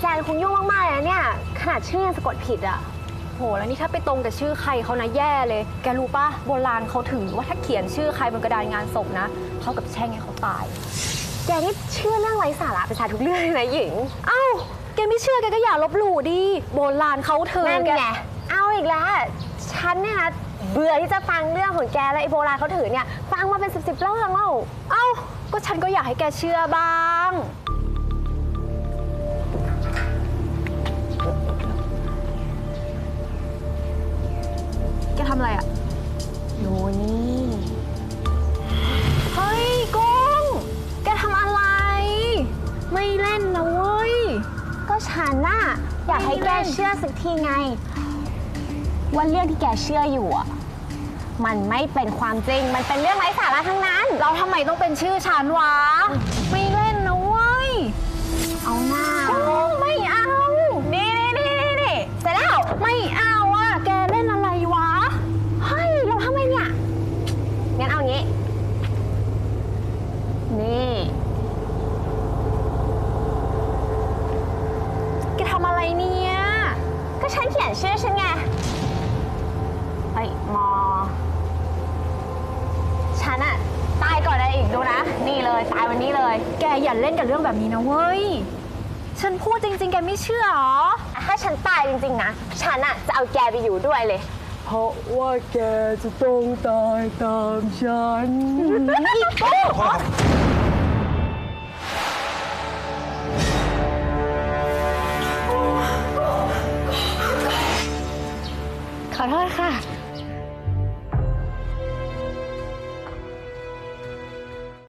แจนคงยุ่งมากๆเลยนะเนี่ย ขนาดชื่อยังสะกดผิดอะโห แล้วนี่ถ้าไปตรงกับชื่อใครเขานะแย่เลย แกรู้ปะโบราณเขาถือว่าถ้าเขียนชื่อใครบนกระดานงานศพนะเท่ากับแช่งให้เขาตาย แกนี่เชื่อเรื่องไร้สาระไปซะทุกเรื่องเลยนะหญิง เอ้า แกไม่เชื่อแกก็อย่าลบหลู่ดิ โบราณเขาถือนั่นแก ไงเอาอีกแล้ว ฉันเนี่ยนะเบื่อที่จะฟังเรื่องของแกและไอ้โบราณเขาถือเนี่ย ฟังมาเป็นสิบสิบๆเรื่องแล้ว เอ้า ก็ฉันก็อยากให้แกเชื่อบ้างำอะไรอะโน่นี่ เฮ้ยกุ้ง แกทำอะไร ไม่เล่นนะเว้ย ก็ฉันน่ะอยากให้แกเชื่อสักทีไง ว่าเรื่องที่แกเชื่ออยู่อะมันไม่เป็นความจริง มันเป็นเรื่องไร้สาระทั้งนั้น เราทำไมต้องเป็นชื่อฉันวะ ไม่ อะไรเนี่ย ก็ฉันเขียนชื่อฉันไงเฮ้ยมอ ฉันอะตายก่อนอะไรอีกดูนะ นี่เลยตายวันนี้เลย แกอย่าเล่นกับเรื่องแบบนี้นะเว้ย ฉันพูดจริง ๆ แกไม่เชื่อเหรอ ถ้าฉันตายจริงๆนะ ฉันอะจะเอาแกไปอยู่ด้วยเลย เพราะว่าแกจะต้องตายตามฉัน อีกโก้ ขอโทษค่ะ